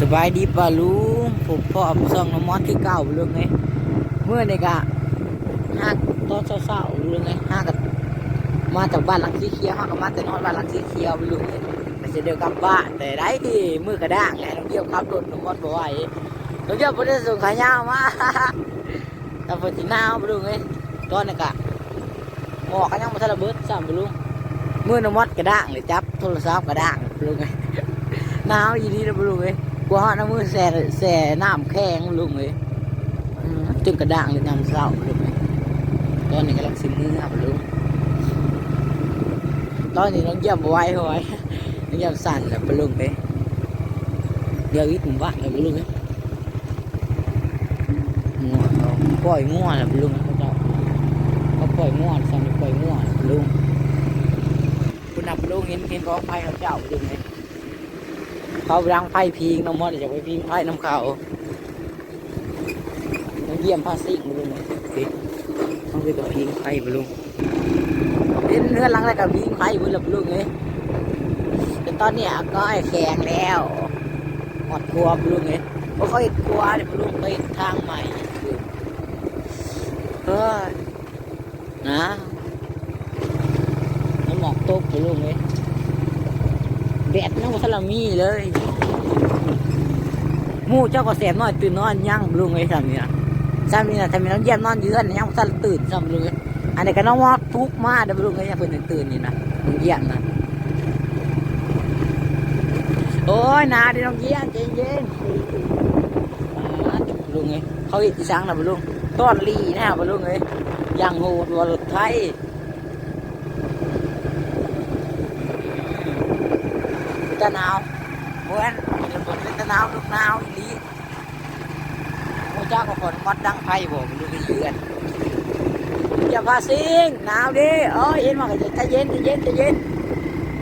สบายดีป่ะลุงผมพ่อผู้ซองน้ำมอนที่เก่าลุงไงเมื่อนี่กะห้าตอนเช้าๆลุงไงห้ากับมาจากบ้านหลังสีเขียวห้ากับมาแต่นอนบ้านหลังสีเขียวลุงไงมันจะเดินกลับบ้านแต่ได้ที่มือกระด้างไงน้องเดียวขับรถน้ำมอนบ่ไหวน้องเดียวบ่ได้ส่งขายาวมาแต่พอที่หนาวลุงไงตอนนี้กะหมอกกันยังมาทะระเบิดซ้ำลุงเมื่อน้ำมอนกระด้างเลยจับโทรศัพท์กระด้างลุงไงหนาวอีนี้นะลุงเอ้ยกลัวฮอดน้ำมือแส่แส่น้ำแข็งลุงเอ้ยอืมจนกระด้างเลยน้ำเศร้าลุงเอ้ยตอนนี้กำลังสิมือครับลุงไง เยี่ยมสั่นแล้วปะลุงเอ้ยเดี๋ยวอีกหมู่บ้านแล้วปะลุงเอ้ยง่วงเขาปล่อยง่วงแล้วปะลุงเขาเจ้าเขาปล่อ เขารังไพ่พิงน้ำมันจะไปพิงไพ่น้ำเขาต้องเยี่ยมพาสิกมาลุงเลยต้องไปกับพิงไพ่มาลุงเล่นเนื้อหลังอะไรกับพิงไพ่มาลุงเลยแต่ตอนนี้ก็แข็งแล้วหมดกลัวมาลุงเลยเพราะเขาเห็นกลัวเดี๋ยมาลุงไปทางใหม่เฮ้ยนะน้ำหมอกตกมาลุงเลย แดดนั่งสลามีเลยมู่เจ้าก็แสบน้อยตื่นนอนยั่งลุงไอ้ทำเนี่ยซ้ำนี่นะทำไมน้องเยี่ยมนอนเยือนยังวัสลตื่นซ้ำลุงเอ้ยอันนี้ก็น้องวอดทุกมาเด้อลุงไอ้ยังเพิ่นตื่นนี่นะน้องเยี่ยมนะโอ้ยนาดิน้องเยี่ยมใจเย็นมาจุลุงเอ้เขาอีกที่ช้างนะลุงต้อนลีนะลุงเอ้ยยังโหดวัวรถไทย ตะนาวเมื่อนระเบิดเป็นตะนาวลูกนาวอีลีพระเจ้าก็ขอนมัดดังไฟบอกมันดูไปเยือนอย่าพาซิงหนาวดิเอ้ยเย็นมากเลยใจเย็นใจเย็นใจเย็น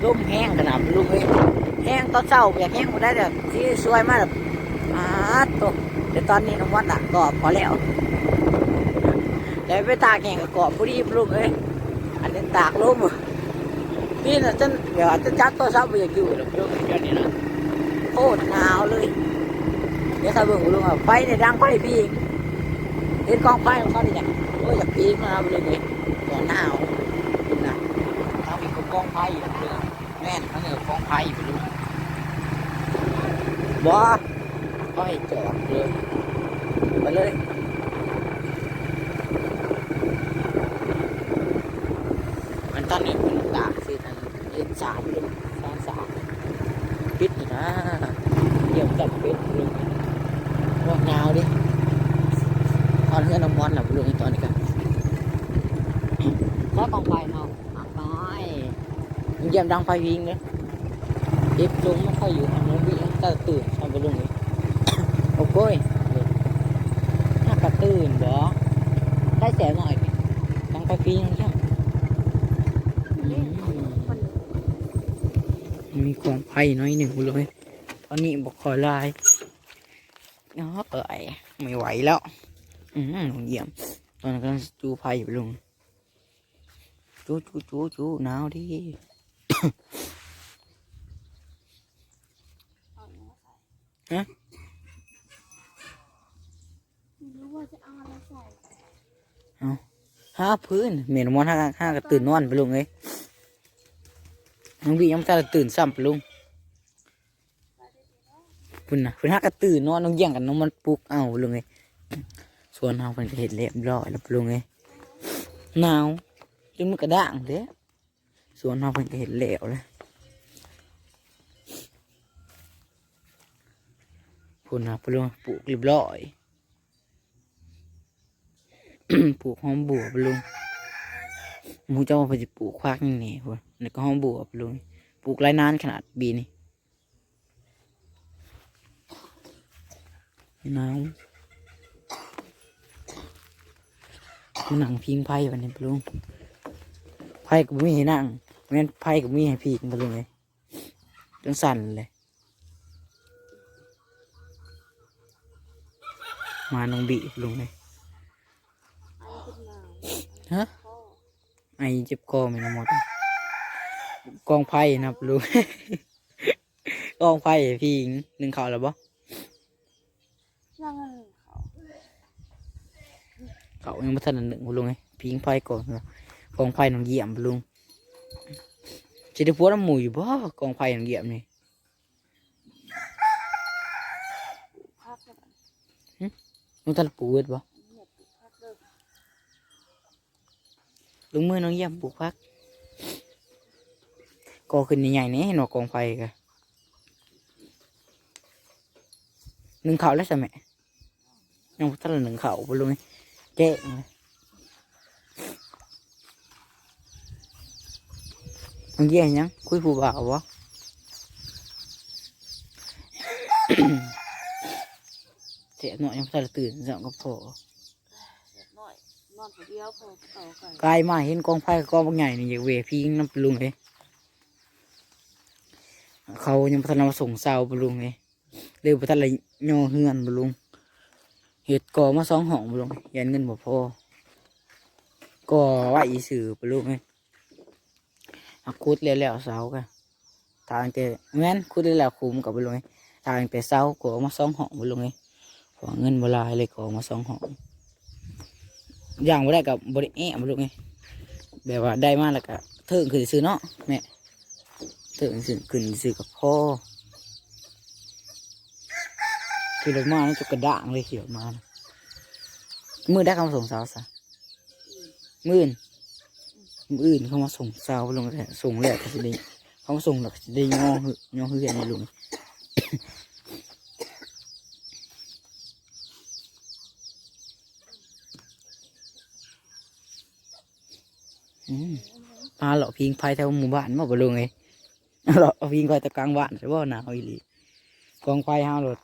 ลมแห้งขนาดลุงเอ้ยแห้งตอนเช้าอยากแห้งหมดได้แต่ที่สวยมากแบบอาตกแต่ตอนนี้น้องวัดอะก็พอแล้วแต่ไปตากแห้งก็กรอบพอดีลุงเอ้ยอันนี้ตากลม นี่นะจนเดี๋ยวจะจัดตัวซับไปอยากอยู่หรอกลุงเดี๋ยวนี้นะโคตรหนาวเลย เดี๋ยวถ้าเบิ่งลุงอะไฟในยดังไฟพี่เห็นกองไฟของเขาดิจ้ะโอ้ยอยากปีนมาเลยเลยตอนหนาวคุณนะเอาอีกกองไฟอยู่เลยแม่นเขาเนี่ยกองไฟไปลุงบ่ก็ให้จอดเลยไปเลยมันตอนนี้ สามลุงสามสามปิดนะเดี๋ยวจับปิดลุงว่าหนาวดิตอนเพื่อนน้ำมันหลับลุงตอนนี้กันแล้วกองไฟเมาหักน้อยเยี่ยมดังไฟวิ่งเลยเอฟลุงไม่ค่อยอยู่ทางโน้นวิ่งก็ตื่นทำไปลุงเลยโอ้โหยน่ากระตื่นบ่ได้แสงหน่อยดังไฟวิ่งใช่ไหม มีความไผ่น้อยหนึ่งเลยตอนนี้บอกคอยลายเนาะเอ้ยไม่ไหวแล้ว อืมหนูเยี่ยม ตอนนั้นกำลังจูไผ่อยู่ลุงจูจูจูจูหนาวดิฮะรู้ว่าจะเอาอะไรใส่ห้าพื้นเหม็นมอนห้าห้ากระตื่นนอนไปลุงเอ้ย น้องบียังไม่ทันได้ตื่นซ้ำปลุงพุ่นนะพุ่นห้ากระตื่นนอนน้องเยี่ยงกันน้องมันปลุกเอาลุงเอ้ยส่วนเราเป็นก็เห็ดเรียบร้อยแล้วลุงเอ้ยหนาวจนมันกระด้างเด้ส่วนเราเป็นก็เห็ดเหลวเลยพุ่นนะปลุงปลูกเรียบร้อย ปลูกหอมบัวปลุง มูเจ้าว่าเพนจะปลูกควักนี่นี่พุ่นนี่ก็ห้อมบัวไปลุงปลูกไรนานขนาดบีนี่หนาวมันหนังพิงไพ่วันนี้ปลุงไพ่ก็ไม่ให้นั่งแม่นไพ่ก็มีให้พิงไปลุงเลยจนสั่นเลยมาน้องบีไปลุงเลยอันนี้เป็นหนาวฮะ ไอเจ็บคอไม่นหมดกองไพ่นะครับลุงกองไพ่พี่หญิงหนึ่งเขาแล้วบ่ยยังไงเขาเขายังไม่ทันหนึ่งลุงไงพิงไฟก่อนกองไฟน้องเยี่ยมลุงจะได้พวกน้ำหมูอยู่บ่กองไฟน้องเยี่ยมนี่พักแล้วกันลุงทันปลูกเวทบ่ เงียบพักเด้อ ลุงมือน้องเยี่ยมปลูกพักก่อขึ้นใหญ่ๆนี่เห็นว่ากองไฟกะหนึ่งเขาแล้วใช่ไหมยังบ่ทันได้หนึ่งเขาบ่ลุงไงแจ้งเลยน้องเยี่ยมยังคุยผู้บ่าวบ่เสียหน่อยยังบ่ทันได้ตื่นจังก็พอเสร็จหน่อ นอนคนเดียวพอต่อไก่กลายมาเห็นกองไฟกองบางใหญ่นี่อยาเวพิงน้ำปลุงเลยเขายังพัฒนามาส่งเสาปลุงเลยเร็วพัฒนาย่อเฮือนปลุงเห็ดก่อมาสองห้องปลุงยันเงินบ่พอก่อไว่าอีสื่อปลุงเลยคุดแล้วแล้วเสากันทางแต่แม่นคุดแล้วแล้วคุมกับปลุงเลยทางแต่เสาก่อมาสองห้องปลุงเลยขอเงินบหลายเลยก่อมาสองห้อง ย่างบ่ได้กับบริแอะมาลูกไงแบบว่าได้มาแล้วก็เถิงขึ้นซื้อเนาะแม่เถิงขึ้นขึ้นซื้อกับพ่อขี่รถมาแล้วจะกระด่างเลยขี่รถมามือได้คำส่งสาวซะมื่นมืออื่นเขามาส่งสาวลงแต่ส่งแล้วก็สิได้เขามาส่งแล้วก็สิได้ย่อหือย่อเฮือนในลุง ปลาเหลาะพิงไฟแถวหมู่บ้านมาบ่ลงไงเหลาะพิงไฟแตะกลางบ้านใช่บ่หนาวอีหลีกองไฟห้ารถ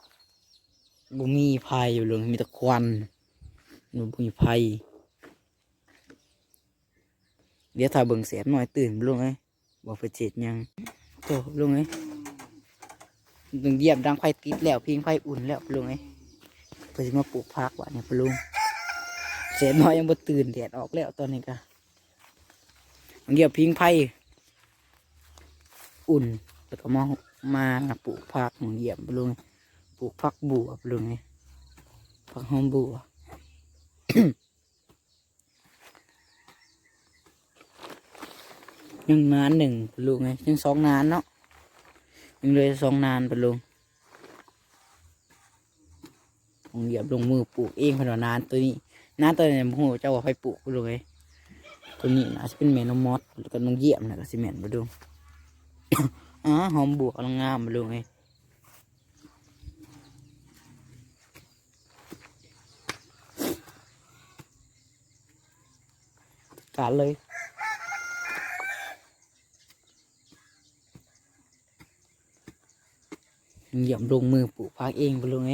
บ่มีไฟอยู่ลงมีแต่ควันบ่มีไฟเดี๋ยวถ้าเบิ่งเสียบหน่อยตื่นลงไงบ่ไปเจ็ดยังโตลงไงต้องเยียบดังไฟติดแล้วพิงไฟอุ่นแล้วลงไงเพื่อสิมาปลูกพักว่ะเนี่ยบ่ลงเสียบหน่อยยังบ่ตื่นแดดออกแล้วตอนนี้ก็ เกี่ยวพิงไผ่อุ่น แล้วก็มามาปลูกผักเหยียบลุงปลูกผักบัวลุงไงผักหอมบัวยังนานหนึ่งลุงไงยังสองนานเนาะยังเลยสองนานไปลุงผมเหยียบลงมือปลูกเองพนานานตัวนี้นานตัวนี้ผมเจ้าว่าไฟปลูกลุงไง ตัวนี้นะจะเป็นเมนมอสแล้วก็น้องเยี่ยมนะก็สิเมนมาดูอ่าหอมบวกกำลังงามมาดูไงกัดเลยเหยี่ยมลงมือปลูกพักเองไปลงไง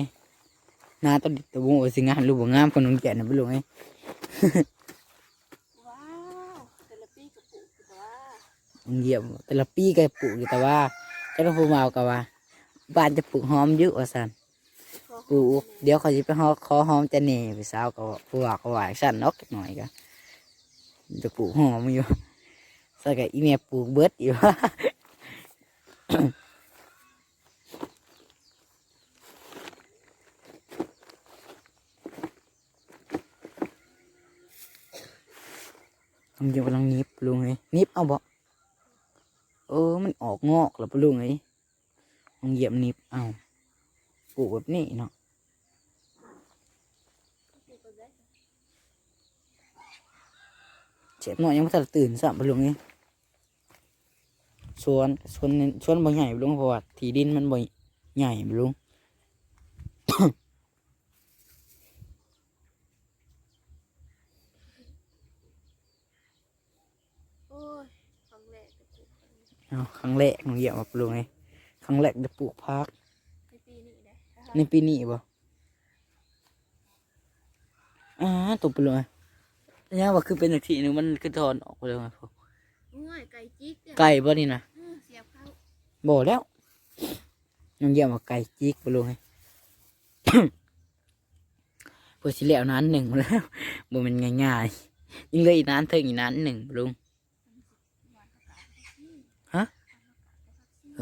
หน้าต้นดิบตะวงโอสิงานรูปงามคนน้องแก่นะไปลงไง ว้าวเทเลปี้กับปู่คือว่า เยี่ยมแต่ละปีก็ปลูกอยู่แต่ว่าเจ้าหน้าที่มาเอากับว่า บ้านจะปลูกหอมเยอะว่าสันปลูกเดี๋ยวเขาจะไปหอขอหอมจะเน่ไปสาวก็ผู้ว่าก็ว่าสั่นนกหน่อยก็จะปลูกหอมอยู่ใส่กับอีเมียปลูกเบิดอยู่มันจะกำลังนิบลุงไงนิบเอาบ่ เออ มันออกงอกแล้วปลุงไงมันเหยียบนิบเอาปลูกแบบนี้เนาะเจ็บหน่อยยังไม่ทันตื่นสับปลุงไงสวนสวนสวนบ่ใหญ่ปลุงเพราะว่าที่ดินมันบ่ใหญ่ปลุง โอ้ยครั้งแรกกับปู่ เอาครั้งแรกของเหยียบมาปลูกไงครั้งแรกจะปลูกพักในปีนี้นะในปีนี้บ่อ่าตกไปเลยเนี่ยว่าคือเป็นอีกทีหนึงมันคือถอนออกไปเลยไงพ่อง่ายไก่จิกเนี่ยไก่บ่นี่นะเออเสียบเข้าบ่แล้วยังเยี่ยมว่าไก่จิกไปเลยไงเพื่อสิแล้วนั้นหนึ่งมาแล้วบ่แมันง่ายๆยิ่งเลยอีกนั้นเทิงอีกนั้นหนึ่งบ่ลุงฮะ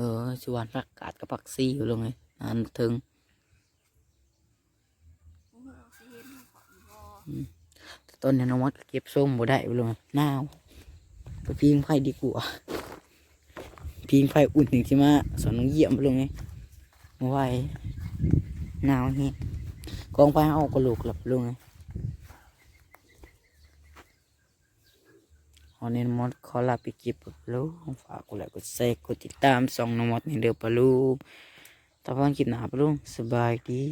เออชวนรักกาดกับผักซีอยู่ลงไงนั้นถึงต,ต้นนี้น้องมดก็เก็บส้มบ่ได้ไปเลยหนาวไปพิงไฟดีกว่าพิงไฟอุ่นถึงที่มาสอนน้องเยี่ยมไปเลยไงมาไหวหนาวเงี้ยกองไฟเอากระโหลกหลับลงไง วันนี้มดขอลาไปเก็บปลูกฝากกดไลค์กดแชร์กดติดตามส่องน้องมดในเดือปลูกตะพอนคลิปหนาปลูกสบายดี